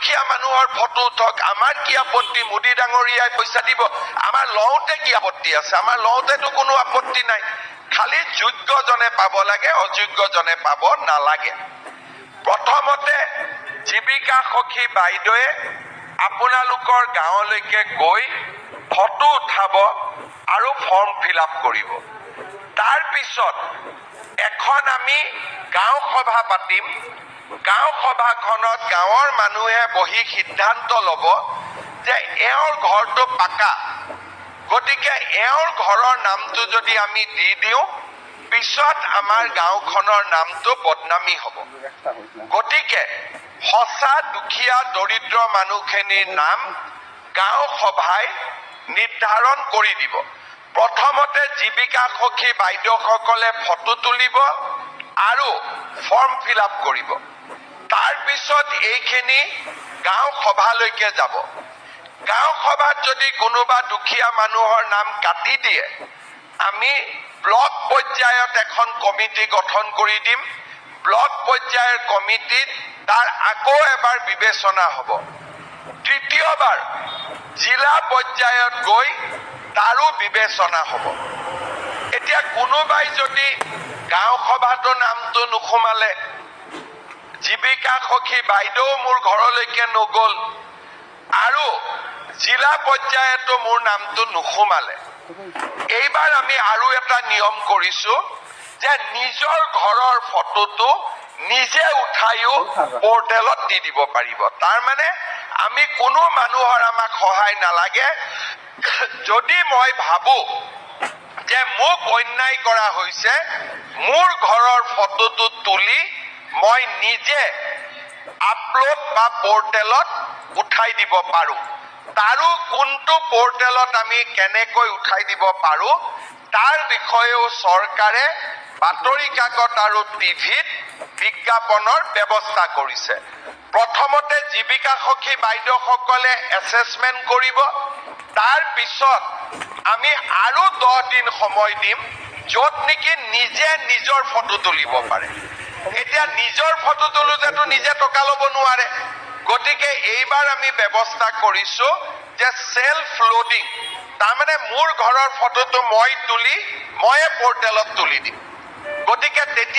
দুখীয়া মানুহৰ ফটো উঠক আমাৰ কি আপত্তি? মোদী ডাঙৰীয়াই পইচা দিব। আমাৰ লওঁতে কি আপত্তি আছে? আমাৰ লওঁতেতো কোনো আপত্তি নাই। খালি যোগ্যজনে পাব লাগে অযোগ্যজনে পাব নালাগে। প্ৰথমতে জীৱিকা সখী বাইদেৱে আপোনালোকৰ গাঁৱলৈকে গৈ ফটো উঠাব আৰু ফৰ্ম ফিল আপ কৰিব। তাৰপিছত এখন আমি গাঁও সভা পাতিম। গাঁও সভাখনত গাঁৱৰ মানুহে বহি সিদ্ধান্ত ল'ব যে এওঁৰ ঘৰটো পাকা। গতিকে এওঁৰ ঘৰৰ নামটো যদি আমি দি দিওঁ পিছত আমাৰ গাঁওখনৰ নামটো বদনামী হ'ব। গতিকে সঁচা দুখীয়া দৰিদ্ৰ মানুহখিনিৰ নাম গাঁও সভাই নিৰ্ধাৰণ কৰি দিব। প্ৰথমতে জীৱিকা সখী বাইদেউসকলে ফটো তুলিব আৰু ফৰ্ম ফিল আপ কৰিব। তাৰপিছত এইখিনি গাঁও সভালৈকে যাব। গাঁও সভাত যদি কোনোবা দুখীয়া মানুহৰ নাম কাটি দিয়ে আমি ব্লক পৰ্যায়ত এখন কমিটি গঠন কৰি দিম। ব্লক পৰ্যায়ৰ কমিটিত তাৰ আকৌ এবাৰ বিবেচনা হ'ব। তৃতীয়বাৰ জিলা পৰ্যায়ত গৈ তাৰো বিবেচনা হ'ব। এতিয়া কোনোবাই যদি গাঁও সভাতো নামটো নোসোমালে জীৱিকা সখী বাইদেউ মোৰ ঘৰলৈকে নগ'ল। আৰু জিলা পৰ্যায়তো মোৰ নামটো নোসোমালে। এইবাৰ আমি আৰু এটা নিয়ম কৰিছো যে নিজৰ ঘৰৰ ফটোটো নিজে উঠাইও পৰ্টেলত দি দিব পাৰিব। তাৰমানে আমি কোনো মানুহৰ আমাক সহায় নালাগে। যদি মই ভাবো যে মোক অন্যায় কৰা হৈছে, মোৰ ঘৰৰ ফটোটো তুলি মই নিজে আপলোড বা পৰ্টেলত উঠাই দিব পাৰো। তাৰো কোনটো পৰ্টেলত আমি কেনেকৈ উঠাই দিব পাৰো, তাৰ বিষয়েও চৰকাৰে বাতৰি কাকত আৰু টিভিত বিজ্ঞাপনৰ ব্যৱস্থা কৰিছে। প্ৰথমতে জীৱিকা সখী বাইদেউসকলে এছেছমেণ্ট কৰিব। তাৰ পিছত আমি আৰু দহ দিন সময় দিম, য'ত নেকি নিজে নিজৰ ফটো তুলিব পাৰে। এতিয়া নিজৰ ফটো তোলোতেতো নিজে টকা ল'ব নোৱাৰে। গতিকে এইবাৰ আমি ব্যৱস্থা কৰিছো যে চেল্ফ লোডিং তাৰমানে মোৰ ঘৰৰ ফটোটো মই তুলি, ময়ে পৰ্টেলত তুলি দিম। গতিকে তেতিয়া